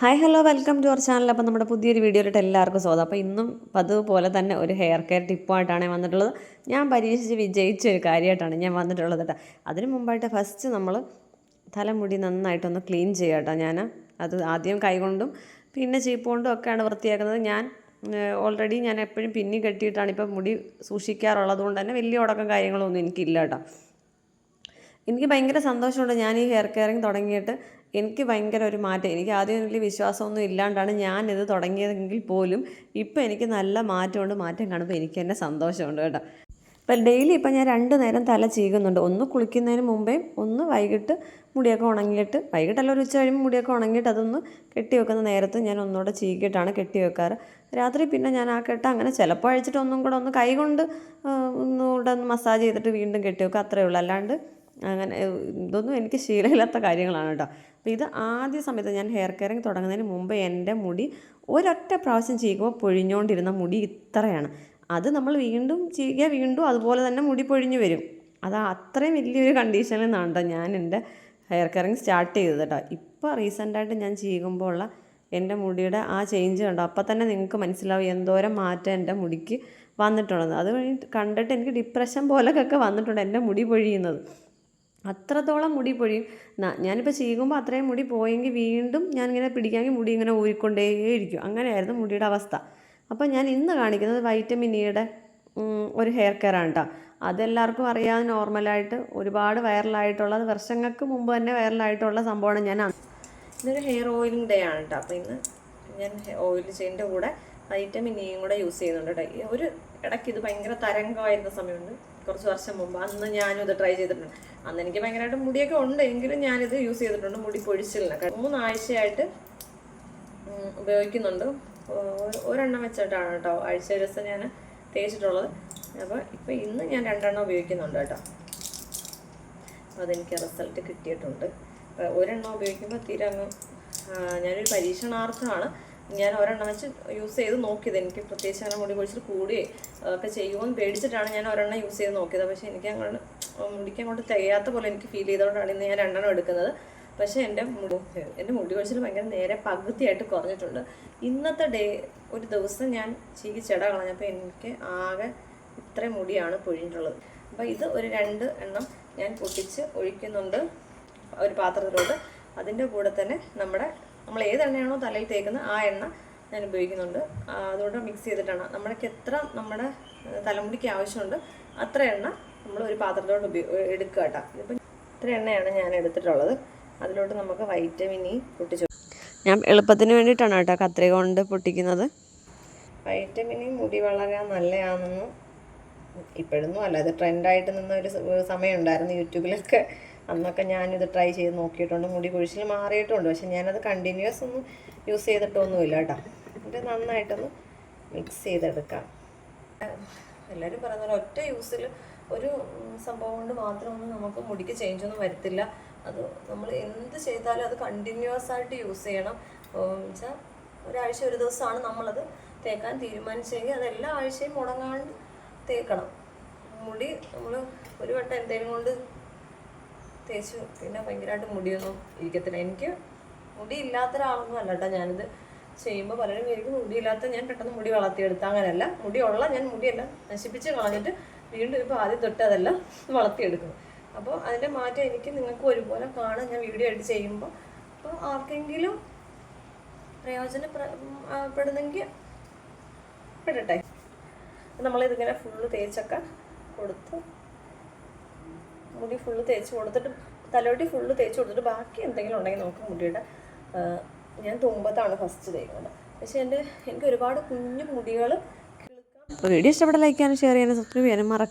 Hi hello welcome to our channel അപ്പോൾ നമ്മുടെ പുതിയൊരു വീഡിയോയിലിട്ട് എല്ലാവർക്കും സ്വാഗതം. അപ്പോൾ ഇന്നും അതുപോലെ തന്നെ ഒരു ഹെയർ കെയർ ടിപ്പായിട്ടാണ് വന്നിട്ടുള്ളത്. ഞാൻ പരീക്ഷിച്ച് വിജയിച്ച ഒരു കാര്യമായിട്ടാണ് ഞാൻ വന്നിട്ടുള്ളത് കേട്ടോ അതിന് മുമ്പായിട്ട് ഫസ്റ്റ് നമ്മൾ തലമുടി നന്നായിട്ടൊന്ന് ക്ലീൻ ചെയ്യുക കേട്ടോ ഞാൻ അത് ആദ്യം കൈകൊണ്ടും പിന്നെ ചീപ്പ് കൊണ്ടും ഒക്കെയാണ് വൃത്തിയാക്കുന്നത്. ഞാൻ ഓൾറെഡി ഞാൻ എപ്പോഴും പിന്നി കെട്ടിയിട്ടാണ് ഇപ്പോൾ മുടി സൂക്ഷിക്കാറുള്ളത് കൊണ്ട് തന്നെ വലിയ ഉടക്കം കാര്യങ്ങളൊന്നും എനിക്കില്ല കേട്ടോ എനിക്ക് ഭയങ്കര സന്തോഷമുണ്ട് ഞാൻ ഈ ഹെയർ കെയറിങ് തുടങ്ങിയിട്ട്. എനിക്ക് ഭയങ്കര ഒരു മാറ്റം. എനിക്ക് ആദ്യം വലിയ വിശ്വാസമൊന്നും ഇല്ലാണ്ടാണ് ഞാനിത് തുടങ്ങിയതെങ്കിൽ പോലും ഇപ്പം എനിക്ക് നല്ല മാറ്റമുണ്ട് മാറ്റം കാണുമ്പോൾ എനിക്ക് തന്നെ സന്തോഷമുണ്ട് കേട്ടോ. ഇപ്പം ഡെയിലി ഇപ്പം ഞാൻ രണ്ട് നേരം തല ചീകുന്നുണ്ട്. ഒന്ന് കുളിക്കുന്നതിന് മുമ്പേ ഒന്ന് വൈകിട്ട് മുടിയൊക്കെ ഉണങ്ങിയിട്ട് വൈകിട്ടല്ല ഒരു ഉച്ച കഴിയുമ്പോൾ മുടിയൊക്കെ ഉണങ്ങിയിട്ട് അതൊന്ന് കെട്ടി വെക്കുന്ന നേരത്ത് ഞാൻ ഒന്നുകൂടെ ചീകിയിട്ടാണ് കെട്ടി വെക്കാറ്. രാത്രി പിന്നെ ഞാൻ ആ കെട്ട അങ്ങനെ ചിലപ്പോൾ അഴിച്ചിട്ട് ഒന്നും കൂടെ ഒന്ന് കൈകൊണ്ട് ഒന്നുകൂടെ ഒന്ന് മസാജ് ചെയ്തിട്ട് വീണ്ടും കെട്ടി വെക്കുക അത്രയേ ഉള്ളൂ. അല്ലാണ്ട് അങ്ങനെ ഇതൊന്നും എനിക്ക് ശീലമില്ലാത്ത കാര്യങ്ങളാണ് കേട്ടോ. അപ്പോൾ ഇത് ആദ്യ സമയത്ത് ഞാൻ ഹെയർ കെയറിങ് തുടങ്ങുന്നതിന് മുമ്പ് എന്റെ മുടി ഒരൊറ്റ പ്രാവശ്യം ചെയ്യുമ്പോൾ പൊഴിഞ്ഞുകൊണ്ടിരുന്ന മുടി ഇത്രയാണ്. അത് നമ്മൾ വീണ്ടും ചീകിയ വീണ്ടും അതുപോലെ തന്നെ മുടി പൊഴിഞ്ഞു വരും. അത് അത്രയും വലിയൊരു കണ്ടീഷനിൽ നിന്നാണ് കേട്ടോ ഞാൻ എന്റെ ഹെയർ കെയറിങ് സ്റ്റാർട്ട് ചെയ്തത് കേട്ടോ. ഇപ്പോൾ റീസെന്റായിട്ട് ഞാൻ ചീകുമ്പോൾ ഉള്ള എന്റെ മുടിയുടെ ആ ചേഞ്ച് കണ്ടോ? അപ്പം തന്നെ നിങ്ങൾക്ക് മനസ്സിലാവും എന്തോരം മാറ്റം എന്റെ മുടിക്ക് വന്നിട്ടുള്ളത്. അത് കണ്ടിട്ട് എനിക്ക് ഡിപ്രഷൻ പോലൊക്കെ വന്നിട്ടുണ്ട് എന്റെ മുടി പൊഴിയുന്നത്. അത്രത്തോളം മുടി പൊഴിയും. ഞാനിപ്പോൾ ചീകുമ്പോൾ അത്രയും മുടി പോയെങ്കിൽ വീണ്ടും ഞാനിങ്ങനെ പിടിക്കാമെങ്കിൽ മുടി ഇങ്ങനെ ഊരിക്കൊണ്ടേയിരിക്കും. അങ്ങനെയായിരുന്നു മുടിയുടെ അവസ്ഥ. അപ്പോൾ ഞാൻ ഇന്ന് കാണിക്കുന്നത് വൈറ്റമിൻ ഇയുടെ ഒരു ഹെയർ കെയർ ആണ് കേട്ടോ അതെല്ലാവർക്കും അറിയാതെ നോർമലായിട്ട് ഒരുപാട് വൈറലായിട്ടുള്ളത് വർഷങ്ങൾക്ക് മുമ്പ് തന്നെ വൈറലായിട്ടുള്ള സംഭവമാണ് ഞാൻ ഇതൊരു ഹെയർ ഓയിലിംഗ് ഡേ ആണ് കേട്ടോ അപ്പോൾ ഇന്ന് ഞാൻ ഓയിൽ ചെയിന്റെ കൂടെ വൈറ്റമിൻ ഇയും കൂടെ യൂസ് ചെയ്യുന്നുണ്ട് കേട്ടോ ഒരു ഇടയ്ക്ക് ഇത് ഭയങ്കര തരംഗമായിരുന്ന സമയമുണ്ട്. കുറച്ച് വർഷം മുമ്പ്. അന്ന് ഞാനും ഇത് ട്രൈ ചെയ്തിട്ടുണ്ട്. അന്ന് എനിക്ക് ഭയങ്കരമായിട്ട് മുടിയൊക്കെ ഉണ്ട്. എങ്കിലും ഞാനിത് യൂസ് ചെയ്തിട്ടുണ്ട്. മുടി പൊഴിച്ചിലിന്. മൂന്നാഴ്ചയായിട്ട് ഉപയോഗിക്കുന്നുണ്ട്. ഒരെണ്ണം വെച്ചിട്ടാണ് കേട്ടോ ആഴ്ച ദിവസം ഞാൻ തേച്ചിട്ടുള്ളത്. അപ്പോൾ ഇപ്പോൾ ഇന്ന് ഞാൻ രണ്ടെണ്ണം ഉപയോഗിക്കുന്നുണ്ട് കേട്ടോ അപ്പോൾ അതെനിക്ക് റിസൾട്ട് കിട്ടിയിട്ടുണ്ട്. ഒരെണ്ണം ഉപയോഗിക്കുമ്പോൾ തീരെ അങ്ങ് ഞാനൊരു പരീക്ഷണാർത്ഥമാണ്. ഞാൻ ഒരെണ്ണം വെച്ച് യൂസ് ചെയ്ത് നോക്കിയത്. എനിക്ക് പ്രത്യേകിച്ച് അങ്ങനെ മുടി പൊഴിച്ചിട്ട് കൂടുകയും ഒക്കെ ചെയ്യുമെന്ന് പേടിച്ചിട്ടാണ് ഞാൻ ഒരെണ്ണം യൂസ് ചെയ്ത് നോക്കിയത്. പക്ഷേ എനിക്ക് അങ്ങോട്ട് മുടിക്ക് അങ്ങോട്ട് തികയാത്ത പോലെ എനിക്ക് ഫീൽ ചെയ്തുകൊണ്ടാണ് ഇന്ന് ഞാൻ രണ്ടെണ്ണം എടുക്കുന്നത്. പക്ഷേ എന്റെ മുടി എന്റെ മുടി കൊഴിച്ചിൽ ഭയങ്കര നേരെ പകുതിയായിട്ട് കുറഞ്ഞിട്ടുണ്ട്. ഇന്നത്തെ ഡേ ഒരു ദിവസം ഞാൻ ചീക്കി ചെട കളഞ്ഞപ്പോൾ എനിക്ക് ആകെ ഇത്രയും മുടിയാണ് പൊഴിഞ്ഞിട്ടുള്ളത്. അപ്പോൾ ഇത് ഒരു രണ്ട് എണ്ണം ഞാൻ പൊട്ടിച്ച് ഒഴിക്കുന്നുണ്ട് ഒരു പാത്രത്തിലോട്ട്. അതിന്റെ കൂടെ തന്നെ നമ്മുടെ നമ്മൾ ഏത് എണ്ണയാണോ തലയിൽ തേക്കുന്നത് ആ എണ്ണ ഞാൻ ഉപയോഗിക്കുന്നുണ്ട്. അതുകൊണ്ട് മിക്സ് ചെയ്തിട്ടാണ്. നമ്മൾക്ക് എത്ര നമ്മുടെ തലമുടിക്ക് ആവശ്യമുണ്ട് അത്ര എണ്ണ നമ്മൾ ഒരു പാത്രത്തോട് ഉപയോഗ എടുക്കുക കേട്ടോ. ഇതിപ്പോൾ ഇത്ര എണ്ണയാണ് ഞാൻ എടുത്തിട്ടുള്ളത്. അതിലോട്ട് നമുക്ക് വൈറ്റമിൻ ഇ പൊട്ടിച്ചു. ഞാൻ എളുപ്പത്തിന് വേണ്ടിയിട്ടാണ് കേട്ടോ കത്രിക കൊണ്ട് പൊട്ടിക്കുന്നത്. വൈറ്റമിൻ ഇ മുടി വളരാൻ നല്ലതാണെന്ന് ഇപ്പോഴൊന്നും അല്ല. ഇത് ട്രെൻഡായിട്ട് നിന്ന ഒരു സമയമുണ്ടായിരുന്നു യൂട്യൂബിലൊക്കെ. അന്നൊക്കെ ഞാനിത് ട്രൈ ചെയ്ത് നോക്കിയിട്ടുണ്ട്. മുടി കുഴിച്ചിൽ മാറിയിട്ടുണ്ട്. പക്ഷെ ഞാനത് കണ്ടിന്യൂസ് ഒന്നും യൂസ് ചെയ്തിട്ടൊന്നുമില്ല കേട്ടോ. എന്നിട്ട് നന്നായിട്ടൊന്ന് മിക്സ് ചെയ്തെടുക്കാം. എല്ലാവരും പറയുന്ന പോലെ ഒറ്റ യൂസിൽ ഒരു സംഭവം കൊണ്ട് മാത്രമൊന്നും നമുക്ക് മുടിക്ക് ചേഞ്ച് ഒന്നും വരത്തില്ല. അത് നമ്മൾ എന്ത് ചെയ്താലും അത് കണ്ടിന്യൂസ് ആയിട്ട് യൂസ് ചെയ്യണം. വെച്ചാൽ ഒരാഴ്ച ഒരു ദിവസമാണ് നമ്മളത് തേക്കാൻ തീരുമാനിച്ചെങ്കിൽ അത് എല്ലാ ആഴ്ചയും മുടങ്ങാണ്ട് തേക്കണം. മുടി നമ്മൾ ഒരു വട്ടം എന്തെങ്കിലും കൊണ്ട് തേച്ച് പിന്നെ ഭയങ്കരമായിട്ട് മുടിയൊന്നും ഇരിക്കത്തില്ല. എനിക്ക് മുടി ഇല്ലാത്ത ഒരാളൊന്നും അല്ല കേട്ടോ ഞാനിത് ചെയ്യുമ്പോൾ പലരും എനിക്ക് മുടിയില്ലാത്ത ഞാൻ പെട്ടെന്ന് മുടി വളർത്തിയെടുത്ത അങ്ങനെയല്ല. മുടിയുള്ള ഞാൻ മുടിയെല്ലാം. നശിപ്പിച്ച് കളഞ്ഞിട്ട് വീണ്ടും ഇപ്പോൾ ആദ്യം തൊട്ട് അതെല്ലാം വളർത്തിയെടുക്കും. അപ്പോൾ അതിന്റെ മാറ്റം എനിക്ക് നിങ്ങൾക്ക് ഒരുപോലെ കാണാൻ ഞാൻ വീഡിയോ ആയിട്ട് ചെയ്യുമ്പോൾ അപ്പോൾ ആർക്കെങ്കിലും പ്രയോജനപ്പെടുന്നെങ്കിൽ പെടട്ടെ. നമ്മളിതിങ്ങനെ ഫുള്ള് തേച്ചൊക്കെ കൊടുത്ത് മുടി ഫുള്ള് തേച്ച് കൊടുത്തിട്ട് തലോട്ടി ഫുള്ള് തേച്ച് കൊടുത്തിട്ട് ബാക്കി എന്തെങ്കിലും ഉണ്ടെങ്കിൽ നമുക്ക് മുടിയുടെ ഞാൻ തുമ്പത്താണ് ഫസ്റ്റ് തേക്കുന്നത്. പക്ഷേ എന്റെ എനിക്ക് ഒരുപാട് കുഞ്ഞു മുടികൾ വീഡിയോ ഇഷ്ടപ്പെട്ട ലൈക്ക് ചെയ്യാനും ഷെയർ ചെയ്യാനും സബ്സ്ക്രൈബ് ചെയ്യാനും മറക്കാം